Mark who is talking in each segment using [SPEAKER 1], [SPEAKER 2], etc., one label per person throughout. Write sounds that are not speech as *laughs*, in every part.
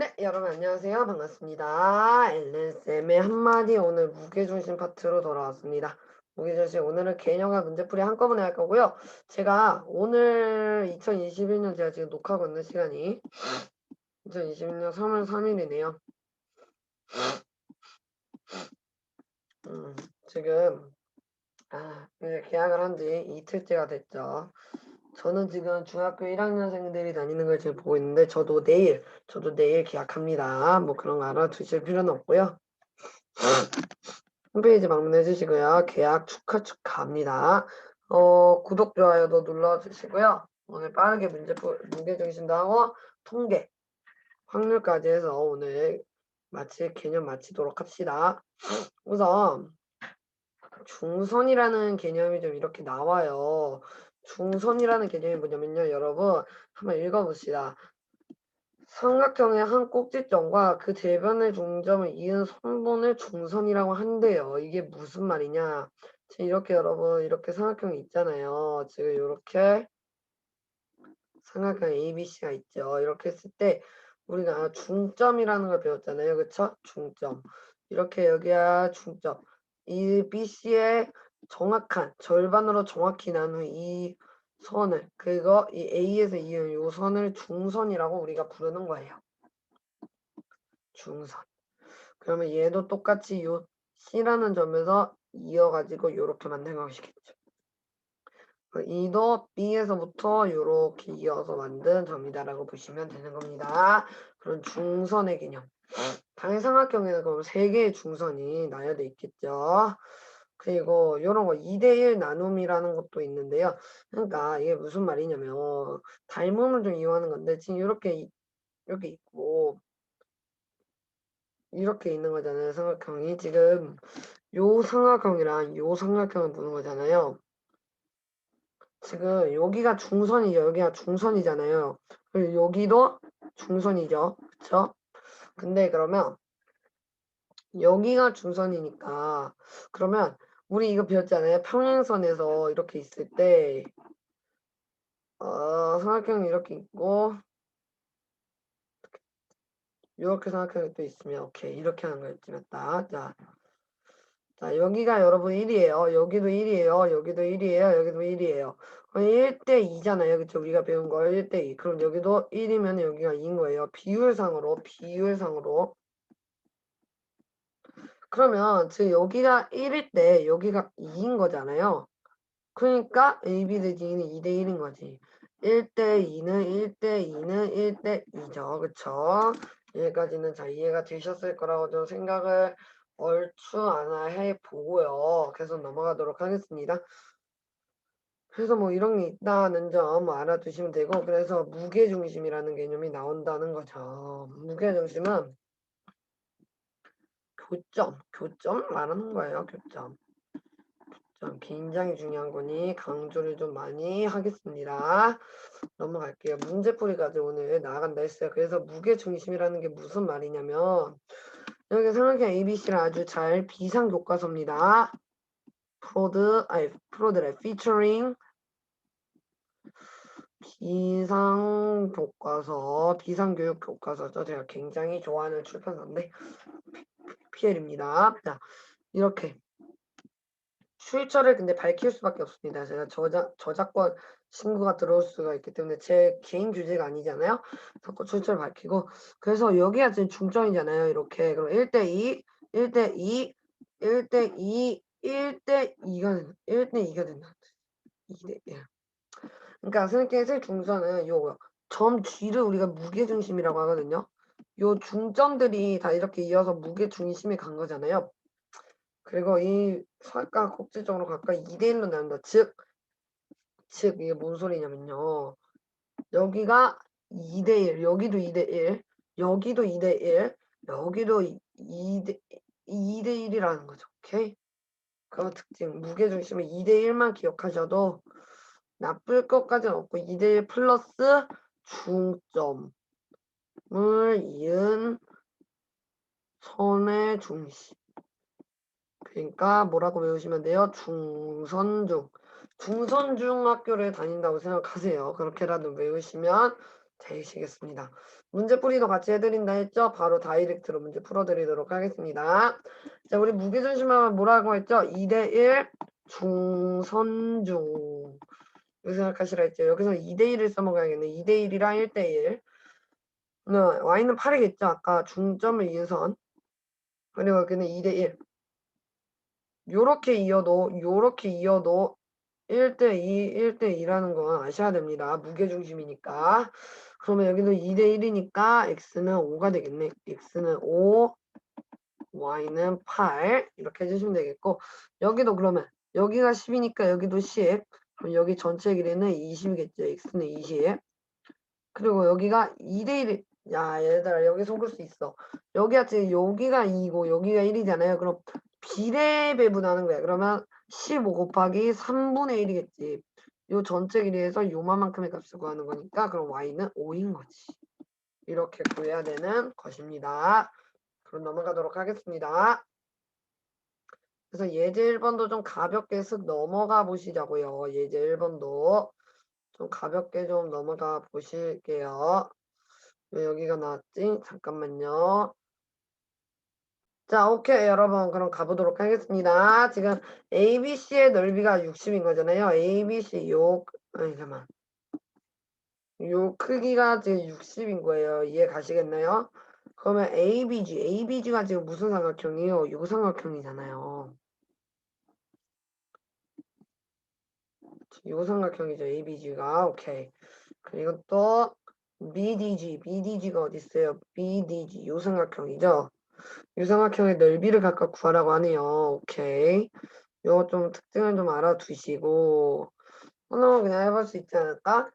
[SPEAKER 1] 네, 여러분 안녕하세요. 반갑습니다. 엘렌쌤의 한마디 오늘 무게중심 파트로 돌아왔습니다. 무게중심 오늘은 개념과 문제풀이 한꺼번에 할 거고요. 제가 오늘 2021년 제가 지금 녹화하고 있는 시간이 2021년 3월 3일이네요. 음, 지금 아, 이제 계약을 한 지 이틀째가 됐죠. 저는 지금 중학교 1학년생들이 다니는 걸 지금 보고 있는데 저도 내일 저도 내일 계약합니다. 뭐 그런 거 알아두실 필요는 없고요. *laughs* 홈페이지 방문해 주시고요. 계약 축하 축하합니다. 어, 구독 좋아요도 눌러 주시고요. 오늘 빠르게 문제 푸- 문제 중심도 하고 통계 확률까지 해서 오늘 마치 개념 마치도록 합시다. 우선 중선이라는 개념이 좀 이렇게 나와요. 중선이라는 개념이 뭐냐면요, 여러분 한번 읽어봅시다. 삼각형의 한 꼭지점과 그 대변의 중점을 이은 선분을 중선이라고 한대요. 이게 무슨 말이냐? 지금 이렇게 여러분 이렇게 삼각형이 있잖아요. 지금 이렇게 삼각형 ABC가 있죠. 이렇게 했을 때 우리가 중점이라는 걸 배웠잖아요. 그쵸? 중점. 이렇게 여기야 중점. 이 BC의 정확한 절반으로 정확히 나눈 이 선을 그거 이 A에서 이은 요 선을 중선이라고 우리가 부르는 거예요. 중선. 그러면 얘도 똑같이 요 C라는 점에서 이어가지고 요렇게 만든 것이겠죠. 그 이도 B에서부터 요렇게 이어서 만든 점이다라고 보시면 되는 겁니다. 그런 중선의 개념. 당연히 삼각형에는 그럼 세 개의 중선이 나열돼 있겠죠. 그리고 이런 거 2대1 나눔이라는 것도 있는데요. 그러니까 이게 무슨 말이냐면 닮음을 좀 이용하는 건데 지금 이렇게 이렇게 있고 이렇게 있는 거잖아요. 삼각형이 지금 요 삼각형이랑 요 삼각형을 보는 거잖아요. 지금 여기가 중선이죠. 여기가 중선이잖아요. 그리고 여기도 중선이죠. 그쵸? 근데 그러면 여기가 중선이니까 그러면 우리 이거 배웠잖아요. 평행선에서 이렇게 있을 때 어, 삼각형이 이렇게 있고 이렇게 삼각형이 또 있으면 오케이 이렇게 하는 거였지 맞다. 자, 자 여기가 여러분 1이에요. 여기도 1이에요. 여기도 1이에요. 여기도 1이에요. 1대 2잖아 요. 그쵸? 우리가 배운 거 1대 2. 그럼 여기도 1이면 여기가 2인 거예요. 비율상으로 비율상으로 그러면 지금 여기가 1일 때 여기가 2인 거잖아요. 그러니까 A, B 대 D는 2대 1인 거지. 1대 2는 1대 2는 1대 2죠. 그쵸? 여기까지는 잘 이해가 되셨을 거라고 좀 생각을 얼추 하나 해보고요. 계속 넘어가도록 하겠습니다. 그래서 뭐 이런 게 있다는 점 알아두시면 되고 그래서 무게중심이라는 개념이 나온다는 거죠. 무게중심은 교점, 교점 말하는 거예요. 교점. 교점 굉장히 중요한 거니 강조를 좀 많이 하겠습니다. 넘어갈게요. 문제풀이까지 오늘 나간다 했어요. 그래서 무게중심이라는 게 무슨 말이냐면 여기 삼각형 ABC를 아주 잘 비상 교과서입니다. 프로드, 아니 프로드래, featuring 비상 교과서, 비상 교육 교과서죠. 제가 굉장히 좋아하는 출판사인데 PL입니다. 자, 이렇게 출처를 근데 밝힐 수밖에 없습니다. 제가 저작 저작권 신고가 들어올 수가 있기 때문에 제 개인 규제가 아니잖아요. 자꾸 출처를 밝히고 그래서 여기가 지금 중점이잖아요. 이렇게 그럼 1대 2, 1대 2, 1대 2, 1대 2가 1대 2가 된다. 2대 1. 그러니까 선생님의 중선은 요거 점 G를 우리가 무게 중심이라고 하거든요. 요 중점들이 다 이렇게 이어서 무게 중심이 간 거잖아요. 그리고 이 설과 꼭지점으로 가까이 2대1로 나눈다. 즉, 즉 이게 뭔 소리냐면요. 여기가 2대1, 여기도 2대1, 여기도 2대1, 여기도 2대, 2대1이라는 거죠. 오케이? 그 특징, 무게중심은 2대1만 기억하셔도 나쁠 것까지는 없고 2대1 플러스 중점 을 이은 선의 중심. 그러니까 뭐라고 외우시면 돼요? 중선중. 중선중 학교를 다닌다고 생각하세요. 그렇게라도 외우시면 되시겠습니다. 문제 풀이도 같이 해드린다 했죠? 바로 다이렉트로 문제 풀어드리도록 하겠습니다. 자, 우리 무게중심하면 뭐라고 했죠? 2대1 중선중. 이거 생각하시라 했죠? 여기서 2대1을 써먹어야겠네. 2대1이랑 1대1. 네, y는 8이겠죠? 아까 중점을 이은 선. 그리고 여기는 2대 1. 요렇게 이어도, 요렇게 이어도 1대 2, 1대 2라는 건 아셔야 됩니다. 무게중심이니까. 그러면 여기도 2대 1이니까 x는 5가 되겠네. x는 5, y는 8 이렇게 해주시면 되겠고 여기도 그러면 여기가 10이니까 여기도 10 그럼 여기 전체 길이는 20이겠죠. x는 20 그리고 여기가 2대 1 야 얘들아 여기 속을 수 있어. 여기가 지금 여기가 2고 여기가 1이잖아요. 그럼 비례 배분하는 거야. 그러면 15 곱하기 3분의 1이겠지. 요 전체 길이에서 요만큼의 값을 구하는 거니까 그럼 y는 5인 거지. 이렇게 구해야 되는 것입니다. 그럼 넘어가도록 하겠습니다. 그래서 예제 1번도 좀 가볍게 쓱 넘어가 보시자고요. 예제 1번도 좀 가볍게 좀 넘어가 보실게요. 왜 여기가 나왔지? 잠깐만요. 자, 오케이, 여러분. 그럼 가보도록 하겠습니다. 지금 ABC의 넓이가 60인 거잖아요. ABC 요, 아니, 잠깐만. 요 크기가 지금 60인 거예요. 이해 가시겠나요? 그러면 ABG, ABG가 지금 무슨 삼각형이에요? 요 삼각형이잖아요. 요 삼각형이죠. ABG가. 오케이. 그리고 또 BDG, BDG가 어디 있어요? BDG, 요삼각형이죠. 유삼각형의 넓이를 각각 구하라고 하네요. 오케이. 요거 좀 특징을 좀 알아두시고 하나만 그냥 해볼 수 있지 않을까?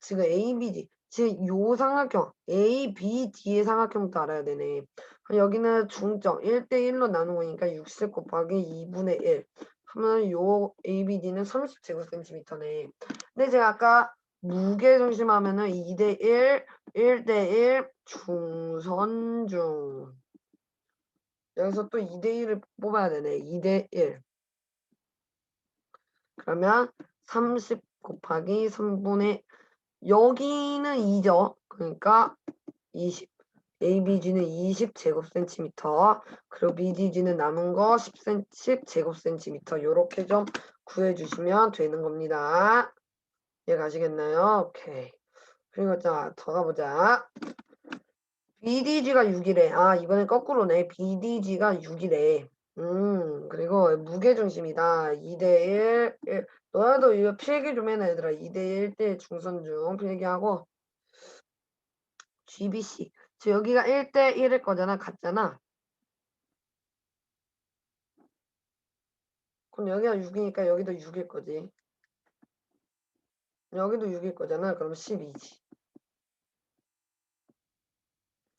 [SPEAKER 1] 지금 ABD 지금 요 삼각형 ABD의 삼각형도 알아야 되네. 여기는 중점 1대1로 나눈 거니까 60 곱하기 2분의 1 하면 요 ABD는 30제곱센티미터네. 근데 제가 아까 무게 중심 하면은 2대1, 1대1 중선중 여기서 또 2대1을 뽑아야 되네. 2대1. 그러면 30 곱하기 3분의 여기는 2죠. 그러니까 20. ABG는 20 제곱센티미터 그리고 BDG는 남은 거 10cm, 10 제곱센티미터 요렇게 좀 구해주시면 되는 겁니다. 이해 가시겠나요? 오케이. 그리고 자, 더 가보자. BDG가 6이래. 아, 이번엔 거꾸로네. BDG가 6이래. 음, 그리고 무게중심이다. 2대1. 1. 너야도 이거 필기 좀 해놔, 얘들아. 2대1 대 중선중 필기하고. GBC. 지금 여기가 1대1일 거잖아. 같잖아. 그럼 여기가 6이니까 여기도 6일 거지. 여기도 6일 거잖아. 그럼 12지.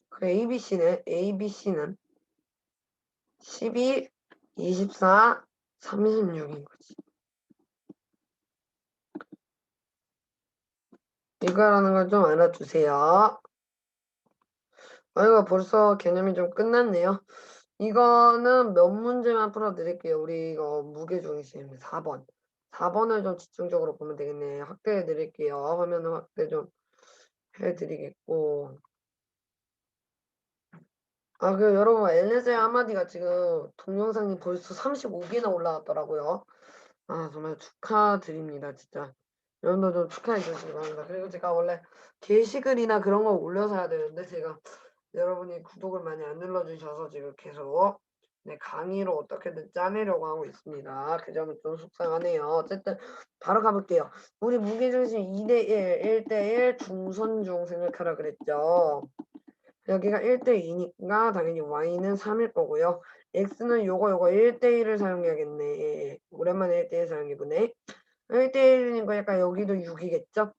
[SPEAKER 1] 그 ABC는 ABC는 12, 24, 36인 거지. 이거라는 걸 좀 알아두세요. 아이고 벌써 개념이 좀 끝났네요. 이거는 몇 문제만 풀어드릴게요. 우리 이거 무게중심 4번. 4번을 좀 집중적으로 보면 되겠네. 확대해 드릴게요. 화면을 확대 좀 해드리겠고. 아, 그 여러분 엘레세 아마디가 지금 동영상이 벌써 35개나 올라왔더라고요. 아, 정말 축하드립니다, 진짜. 여러분들 좀 축하해 주시기 바랍니다. 그리고 제가 원래 게시글이나 그런 거 올려서 해야 되는데 제가 여러분이 구독을 많이 안 눌러주셔서 지금 계속 네, 강의로 어떻게든 짜내려고 하고 있습니다. 그 점은 좀 속상하네요. 어쨌든 바로 가볼게요. 우리 무게중심 2대1, 1대1 중선중 생각하라 그랬죠. 여기가 1대2니까 당연히 y는 3일 거고요. x는 요거 요거 1대1을 사용해야겠네. 오랜만에 1대1 사용해보네. 1대1이니까 약간 여기도 6이겠죠?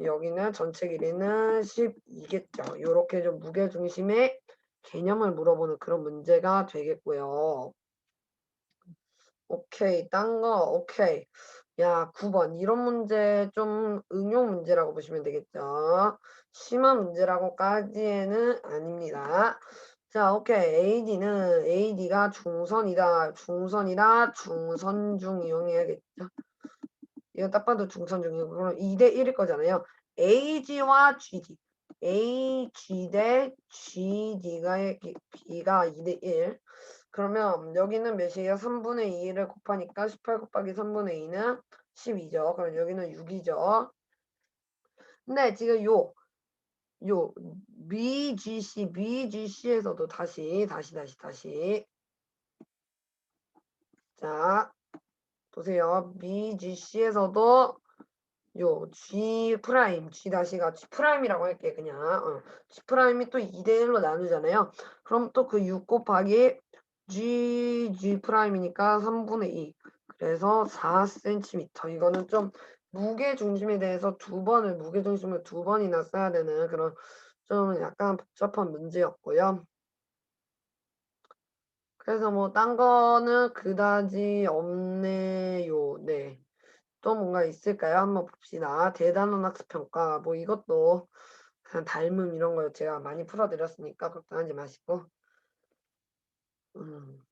[SPEAKER 1] 여기는 전체 길이는 12겠죠. 요렇게 좀 무게중심의 개념을 물어보는 그런 문제가 되겠고요. 오케이. 딴 거, 오케이. 야, 9번. 이런 문제 좀 응용 문제라고 보시면 되겠죠. 심한 문제라고까지는 아닙니다. 자, 오케이. AD는 AD가 중선이다. 중선이다. 중선 중 이용해야겠죠. 이거 딱 봐도 중선 중이고 그럼 2대 1일 거잖아요. AG와 GD. A, G 대 G, D가, B가 2대 1. 그러면 여기는 몇이에요? 3분의 2를 곱하니까 18 곱하기 3분의 2는 12죠. 그럼 여기는 6이죠. 근데 지금 요, 요, BGC, BGC에서도 다시, 다시, 다시, 다시. 자, 보세요. BGC에서도 요 G 프라임, G 다시가 G 프라임이라고 할게 그냥. 어. G 프라임이 또 2대 1로 나누잖아요. 그럼 또 그 6 곱하기 G, G 프라임이니까 3분의 2. 그래서 4cm. 이거는 좀 무게 중심에 대해서 두 번을 무게 중심을 두 번이나 써야 되는 그런 좀 약간 복잡한 문제였고요. 그래서 뭐 딴 거는 그다지 없네요. 네. 또 뭔가 있을까요? 한번 봅시다. 대단원 학습평가 뭐 이것도 그냥 *laughs* 닮음 이런 거 제가 많이 풀어드렸으니까 걱정하지 마시고 음.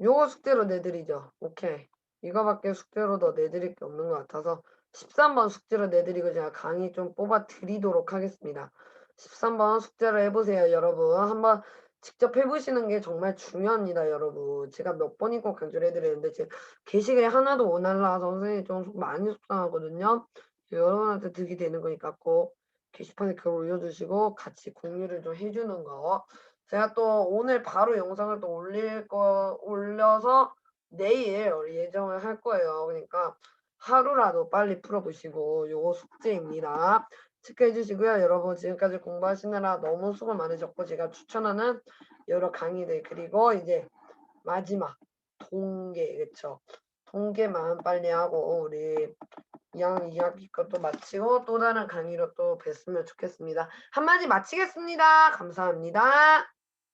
[SPEAKER 1] 요거 숙제로 내드리죠. 오케이. 이거밖에 숙제로 더 내드릴 게 없는 것 같아서 13번 숙제로 내드리고 제가 강의 좀 뽑아 드리도록 하겠습니다. 13번 숙제를 해보세요, 여러분. 한번 직접 해보시는 게 정말 중요합니다, 여러분. 제가 몇 번이고 강조를 해드리는데 지금 게시글에 하나도 못 날라와서 선생님이 좀 많이 속상하거든요. 여러분한테 득이 되는 거니까 꼭 게시판에 글 올려주시고 같이 공유를 좀 해주는 거. 제가 또 오늘 바로 영상을 또 올릴 거 올려서 내일 예정을 할 거예요. 그러니까 하루라도 빨리 풀어보시고 요거 숙제입니다. 체크해 주시고요. 여러분 지금까지 공부하시느라 너무 수고 많으셨고 제가 추천하는 여러 강의들 그리고 이제 마지막 동계 그쵸 동계만 빨리 하고 우리 2학년 2학기 것도 마치고 또 다른 강의로 또 뵀으면 좋겠습니다. 한마디 마치겠습니다. 감사합니다.